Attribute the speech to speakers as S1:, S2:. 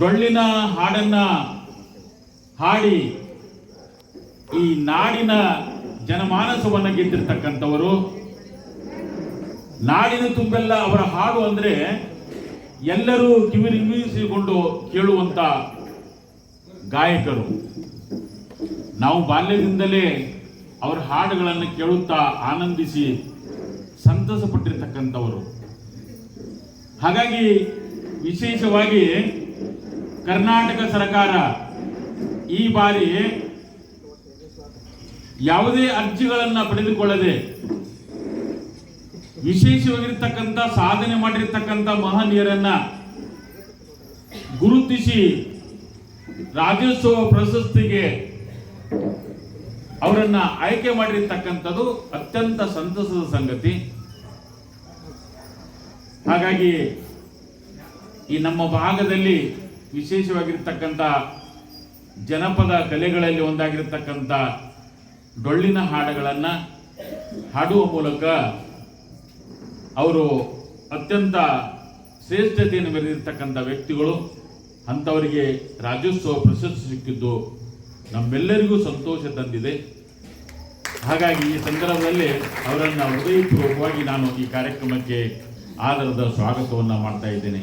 S1: ಡೊಳ್ಳಿನ ಹಾಡನ್ನ ಹಾಡಿ ಈ ನಾಡಿನ ಜನಮಾನಸವನ್ನು ಗೆದ್ದಿರ್ತಕ್ಕಂಥವರು, ನಾಡಿನ ತುಂಬೆಲ್ಲ ಅವರ ಹಾಡು ಅಂದರೆ ಎಲ್ಲರೂ ಕಿವಿರಿಮಿಸಿಕೊಂಡು ಕೇಳುವಂತ ಗಾಯಕರು. ನಾವು ಬಾಲ್ಯದಿಂದಲೇ ಅವರ ಹಾಡುಗಳನ್ನು ಕೇಳುತ್ತಾ ಆನಂದಿಸಿ ಸಂತಸ ಪಟ್ಟಿರ್ತಕ್ಕಂಥವರು ಹಾಗಾಗಿ ವಿಶೇಷವಾಗಿ ಕರ್ನಾಟಕ ಸರ್ಕಾರ ಈ ಬಾರಿ ಯಾವುದೇ ಅರ್ಜಿಗಳನ್ನು ಪಡೆದುಕೊಳ್ಳದೆ ವಿಶೇಷವಾಗಿರ್ತಕ್ಕಂಥ ಸಾಧನೆ ಮಾಡಿರ್ತಕ್ಕಂಥ ಮಹನೀಯರನ್ನ ಗುರುತಿಸಿ ರಾಜ್ಯೋತ್ಸವ ಪ್ರಶಸ್ತಿಗೆ ಅವರನ್ನ ಆಯ್ಕೆ ಮಾಡಿರ್ತಕ್ಕಂಥದ್ದು ಅತ್ಯಂತ ಸಂತಸದ ಸಂಗತಿ. ಹಾಗಾಗಿ ಈ ನಮ್ಮ ಭಾಗದಲ್ಲಿ ವಿಶೇಷವಾಗಿರ್ತಕ್ಕಂಥ ಜನಪದ ಕಲೆಗಳಲ್ಲಿ ಒಂದಾಗಿರ್ತಕ್ಕಂಥ ಡೊಳ್ಳಿನ ಹಾಡುಗಳನ್ನು ಹಾಡುವ ಮೂಲಕ ಅವರು ಅತ್ಯಂತ ಶ್ರೇಷ್ಠತೆಯನ್ನು ಮೆರೆದಿರ್ತಕ್ಕಂಥ ವ್ಯಕ್ತಿಗಳು. ಅಂಥವರಿಗೆ ರಾಜ್ಯೋತ್ಸವ ಪ್ರಶಸ್ತಿ ಸಿಕ್ಕಿದ್ದು ನಮ್ಮೆಲ್ಲರಿಗೂ ಸಂತೋಷ ತಂದಿದೆ. ಹಾಗಾಗಿ ಈ ಸಂದರ್ಭದಲ್ಲಿ ಅವರನ್ನು ಹೃದಯಪೂರ್ವಕವಾಗಿ ನಾನು ಈ ಕಾರ್ಯಕ್ರಮಕ್ಕೆ ಆಧಾರದ ಸ್ವಾಗತವನ್ನು ಮಾಡ್ತಾ ಇದ್ದೇನೆ.